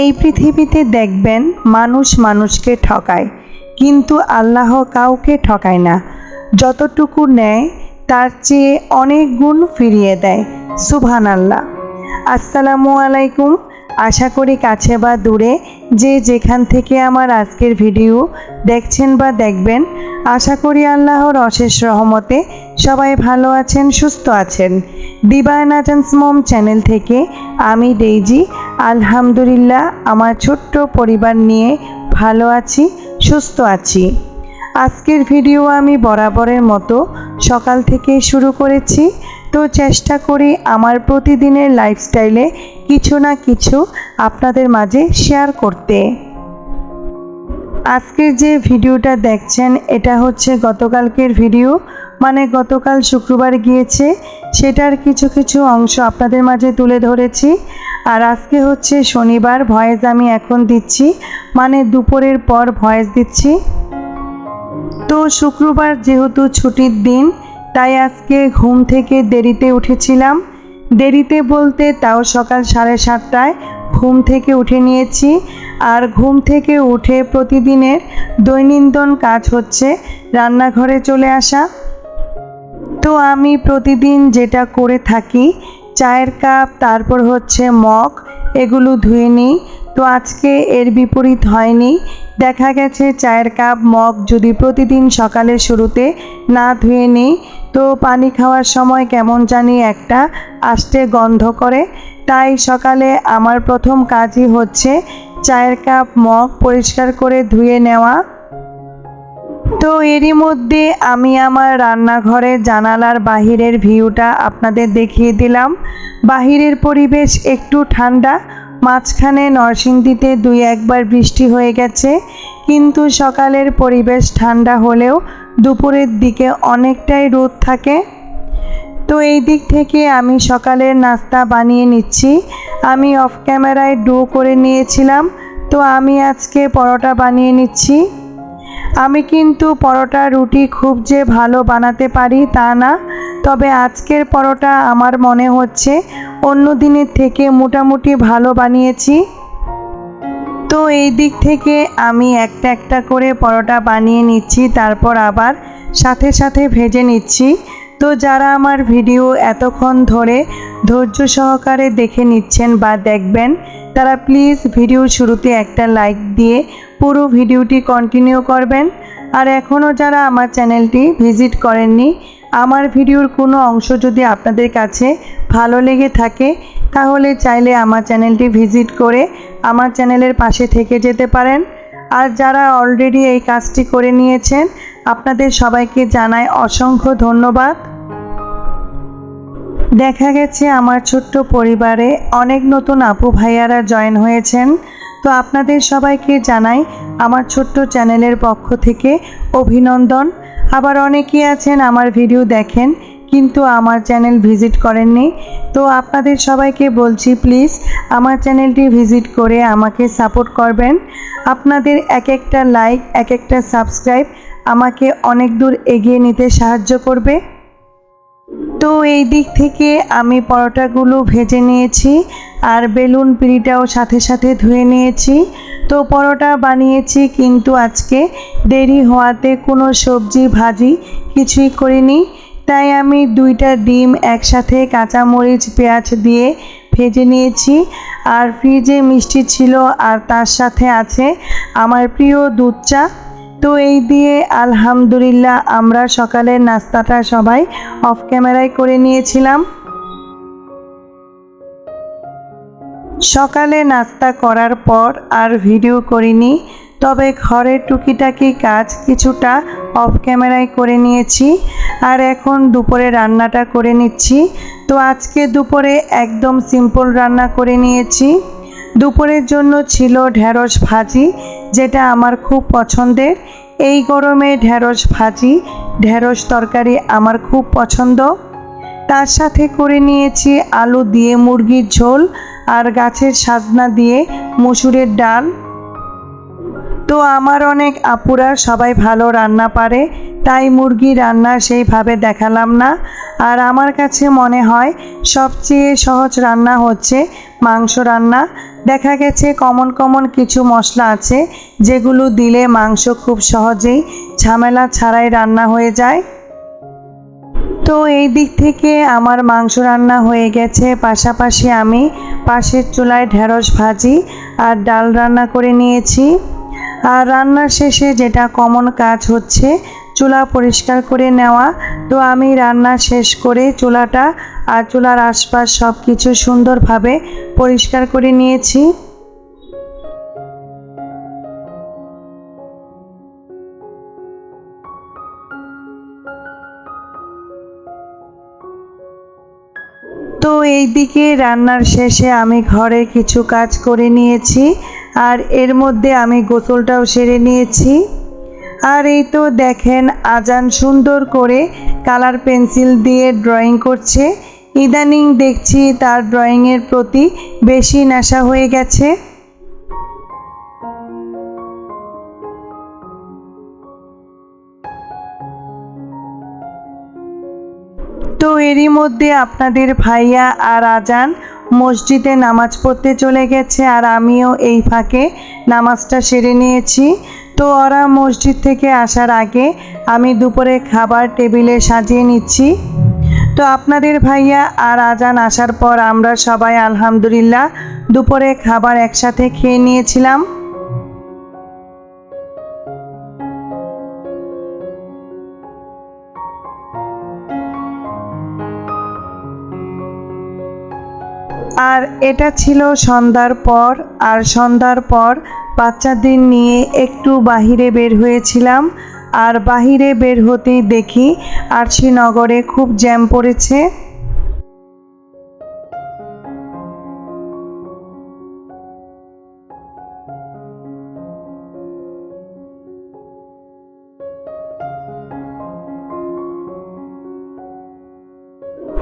এই পৃথিবীতে দেখবেন মানুষ মানুষকে ঠকায়, কিন্তু আল্লাহ কাউকে ঠকায় না। যতটুকু নেয় তার চেয়ে অনেক গুণ ফিরিয়ে দেয়। সুবহান আল্লাহ আসসালামু আলাইকুম। আশা করি কাছে বা দূরে যে যেখান থেকে আমার আজকের ভিডিও দেখছেন বা দেখবেন, আশা করি আল্লাহর অশেষ রহমতে সবাই ভালো আছেন, সুস্থ আছেন। দিবায়ন আজান্স মম চ্যানেল থেকে আমি ডেইজি, আলহামদুলিল্লাহ আমার ছোট্ট পরিবার নিয়ে ভালো আছি, সুস্থ আছি। আজকের ভিডিও আমি বরাবরের মতো সকাল থেকে শুরু করেছি। তো চেষ্টা করি আমার প্রতিদিনের লাইফস্টাইলে কিছু না কিছু আপনাদের মাঝে শেয়ার করতে। আজকের যে ভিডিওটা দেখছেন, এটা হচ্ছে গতকালকের ভিডিও। মানে গতকাল শুক্রবার গিয়েছে, সেটার কিছু কিছু অংশ আপনাদের মাঝে তুলে ধরেছি। আর আজকে হচ্ছে শনিবার, ভয়েস আমি এখন দিচ্ছি। মানে দুপুরের পর ভয়েস দিচ্ছি। তো শুক্রবার যেহেতু ছুটির দিন, তাই আজকে ঘুম থেকে দেরিতে উঠেছিলাম। দেরিতে বলতে তাও সকাল সাড়ে সাতটায় ঘুম থেকে উঠে নিয়েছি। আর ঘুম থেকে উঠে প্রতিদিনের দৈনন্দিন কাজ হচ্ছে রান্নাঘরে চলে আসা। তো আমি প্রতিদিন যেটা করে থাকি, চায়ের কাপ, তারপর হচ্ছে মগ, এগুলো ধুয়ে নিই। তো আজকে এর বিপরীত হয়নি। দেখা গেছে চায়ের কাপ, মগ যদি প্রতিদিন সকালের শুরুতে না ধুয়ে নিই তো পানি খাওয়ার সময় কেমন জানি একটা আষ্টে গন্ধ করে। তাই সকালে আমার প্রথম কাজই হচ্ছে চায়ের কাপ, মগ পরিষ্কার করে ধুয়ে নেওয়া। তো এরই মধ্যে আমি আমার রান্নাঘরের জানালার বাহিরের ভিউটা আপনাদের দেখিয়ে দিলাম। বাহিরের পরিবেশ একটু ঠান্ডা, মাঝখানে নরসিংদীতে দুই একবার বৃষ্টি হয়ে গেছে। কিন্তু সকালের পরিবেশ ঠান্ডা হলেও দুপুরের দিকে অনেকটাই রোদ থাকে। তো এই দিক থেকে আমি সকালের নাস্তা বানিয়ে নিচ্ছি। আমি অফ ক্যামেরায় ডো করে নিয়েছিলাম, তো আমি আজকে পরোটা বানিয়ে নিচ্ছি। আমি কিন্তু পরোটা, রুটি খুব যে ভালো বানাতে পারি তা না, তবে আজকের পরোটা আমার মনে হচ্ছে অন্য দিনের থেকে মোটামুটি ভালো বানিয়েছি। তো এই দিক থেকে আমি একটা একটা করে পরোটা বানিয়ে নিচ্ছি, তারপর আবার সাথে সাথে ভেজে নিচ্ছি। তো যারা আমার ভিডিও এতক্ষণ ধরে ধৈর্য সহকারে দেখে নিচ্ছেন বা দেখবেন, তারা প্লিজ ভিডিও শুরুতে একটা লাইক দিয়ে পুরো ভিডিওটি কন্টিনিউ করবেন। আর এখনও যারা আমার চ্যানেলটি ভিজিট করেননি, আমার ভিডিওর কোনো অংশ যদি আপনাদের কাছে ভালো লেগে থাকে তাহলে চাইলে আমার চ্যানেলটি ভিজিট করে আমার চ্যানেলের পাশে থেকে যেতে পারেন। আর যারা অলরেডি এই কাজটি করে নিয়েছেন, আপনাদের সবাইকে জানাই অসংখ্য ধন্যবাদ। দেখা গেছে আমার ছোট্ট পরিবারে অনেক নতুন আপু ভাইয়ারা জয়েন হয়েছেন। তো আপনাদের সবাইকে জানাই আমার ছোট্ট চ্যানেলের পক্ষ থেকে অভিনন্দন। আবার অনেকেই আছেন আমার ভিডিও দেখেন কিন্তু আমার চ্যানেল ভিজিট করেননি। তো আপনাদের সবাইকে বলছি প্লিজ আমার চ্যানেলটি ভিজিট করে আমাকে সাপোর্ট করবেন। আপনাদের এক একটা লাইক এক একটা সাবস্ক্রাইব আমাকে অনেক দূর এগিয়ে নিতে সাহায্য করবে। তো এই দিক থেকে আমি পরোটাগুলো ভেজে নিয়েছি আর বেলুন পিড়িটাও সাথে সাথে ধুয়ে নিয়েছি। তো পরোটা বানিয়েছি কিন্তু আজকে দেরি হওয়াতে কোনো সবজি ভাজি কিছুই করিনি। তাই আমি দুইটা ডিম একসাথে কাঁচামরিচ, পেঁয়াজ দিয়ে ভেজে নিয়েছি। আর ফ্রিজে মিষ্টি ছিল আর তার সাথে আছে আমার প্রিয় দুধ চা। তো এই দিয়ে আলহামদুলিল্লাহ আমরা সকালের নাস্তাটা সবাই অফ ক্যামেরায় করে নিয়েছিলাম। সকালে নাস্তা করার পর আর ভিডিও করিনি, তবে ঘরের টুকিটাকি কাজ কিছুটা অফ ক্যামেরায় করে নিয়েছি আর এখন দুপুরে রান্নাটা করে নিচ্ছি। তো আজকে দুপুরে একদম সিম্পল রান্না করে নিয়েছি। দুপুরের জন্য ছিল ঢেঁড়স ভাজি, যেটা আমার খুব পছন্দের। এই গরমে ঢেঁড়স ভাজি, ঢেঁড়স তরকারি আমার খুব পছন্দ। তার সাথে করে নিয়েছি আলু দিয়ে মুরগির ঝোল আর গাছের সাজনা দিয়ে মসুরের ডাল। তো আমার অনেক আপুরা সবাই ভালো রান্না পারে, তাই মুরগি রান্না সেইভাবে দেখালাম না। আর আমার কাছে মনে হয় সবচেয়ে সহজ রান্না হচ্ছে মাংস রান্না। দেখা গেছে কমন কমন কিছু মশলা আছে, যেগুলো দিলে মাংস খুব সহজেই ঝামেলা ছাড়াই রান্না হয়ে যায়। তো এই দিক থেকে আমার মাংস রান্না হয়ে গেছে। পাশাপাশি আমি পাশের চুলায় ঢেঁড়স ভাজি আর ডাল রান্না করে নিয়েছি। আর রান্নার শেষে যেটা কমন কাজ হচ্ছে, চুলা পরিষ্কার করে নেওয়া। তো আমি রান্না শেষ করে চুলাটা আর চুলার আশপাশ সব কিছু সুন্দরভাবে পরিষ্কার করে নিয়েছি। তো এই দিকে রান্নার শেষে আমি ঘরে কিছু কাজ করে নিয়েছি। আর এর মধ্যে আমি গোসলটাও সেরে নিয়েছি। আর এই তো দেখেন, আজান সুন্দর করে কালার পেন্সিল দিয়ে ড্রয়িং করছে। ইদানিং দেখছি তার ড্রয়িংয়ের প্রতি বেশি নেশা হয়ে গেছে। তো এরই মধ্যে আপনাদের ভাইয়া আর আজান মসজিদে নামাজ পড়তে চলে গেছে আর আমিও এই ফাঁকে নামাজটা সেরে নিয়েছি। তো ওরা মসজিদ থেকে আসার আগে আমি দুপুরে খাবার টেবিলে সাজিয়ে নিচ্ছি। তো আপনাদের ভাইয়া আর আজান আসার পর আমরা সবাই আলহামদুলিল্লাহ দুপুরে খাবার একসাথে খেয়ে নিয়েছিলাম। আর এটা ছিল সন্ধ্যার পর, আর সন্ধ্যার পর বাচ্চাদের নিয়ে একটু বাহিরে বের হয়েছিলাম। আর বাহিরে বের হতেই দেখি আর আরশিনগরে খুব জ্যাম পড়েছে।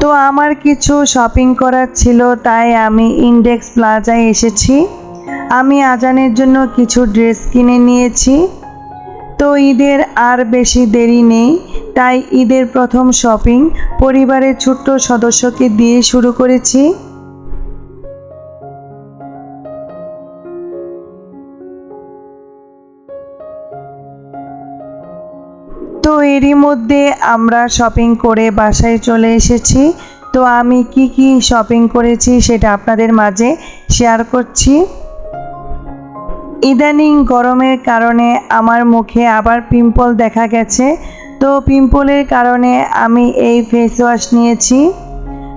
তো আমার কিছু শপিং করার ছিল, তাই আমি ইন্ডেক্স প্লাজায় এসেছি। আমি আজানের জন্য কিছু ড্রেস কিনে নিয়েছি। তো ঈদের আর বেশি দেরি নেই, তাই ঈদের প্রথম শপিং পরিবারের ছোট্ট সদস্যকে দিয়ে শুরু করেছি। তো এরই মধ্যে আমরা শপিং করে বাসায় চলে এসেছি। তো আমি কি কি শপিং করেছি সেটা আপনাদের মাঝে শেয়ার করছি। ইদানিং গরমের কারণে আমার মুখে আবার পিম্পল দেখা গেছে। তো পিম্পলের কারণে আমি এই ফেস ওয়াশ নিয়েছি।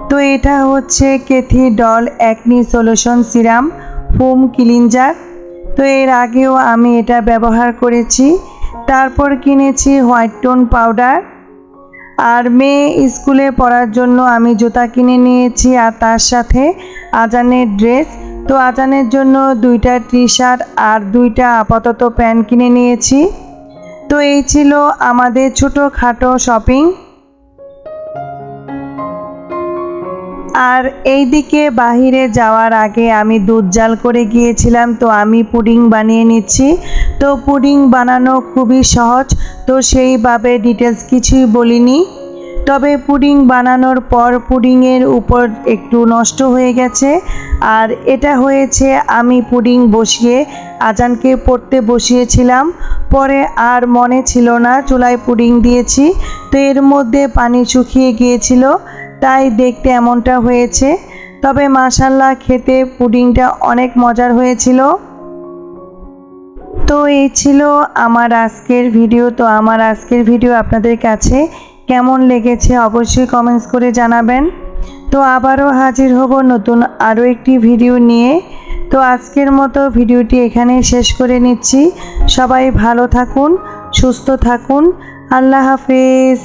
তো এটা হচ্ছে Cathy Doll acne solution serum foam cleanser তো এর আগেও আমি এটা ব্যবহার করেছি। তারপর কিনেছি হোয়াইট টোন পাউডার। আর মেয়ে স্কুলে পড়ার জন্য আমি জুতা কিনে নিয়েছি আর তার সাথে আজানের ড্রেস। তো আজানের জন্য দুইটা টি শার্ট আর দুইটা আপাতত প্যান্ট কিনে নিয়েছি। তো এই ছিল আমাদের ছোটো খাটো শপিং। আর এইদিকে বাহিরে যাওয়ার আগে আমি দুধ জাল করে গিয়েছিলাম, তো আমি পুডিং বানিয়ে নিচ্ছি। তো পুডিং বানানো খুবই সহজ, তো সেইভাবে ডিটেলস কিছুই বলিনি। তবে পুডিং বানানোর পর পুডিংয়ের উপর একটু নষ্ট হয়ে গেছে, আর এটা হয়েছে আমি পুডিং বসিয়ে আজানকে পড়তে বসিয়েছিলাম। পরে আর মনে ছিল না, চুলায় পুডিং দিয়েছি, তো এর মধ্যে পানি শুকিয়ে গিয়েছিল। তাই দেখতে এমনটা হয়েছে। তবে মাশাল্লাহ খেতে পুডিংটা অনেক মজার হয়েছিল। তো এই ছিল আমার আজকের ভিডিও। তো আমার আজকের ভিডিও আপনাদের কাছে কেমন লেগেছে অবশ্যই কমেন্টস করে জানাবেন। তো আবারও হাজির হব নতুন আরও একটি ভিডিও নিয়ে। তো আজকের মতো ভিডিওটি এখানেই শেষ করে নিচ্ছি। সবাই ভালো থাকুন, সুস্থ থাকুন। আল্লাহ হাফেজ।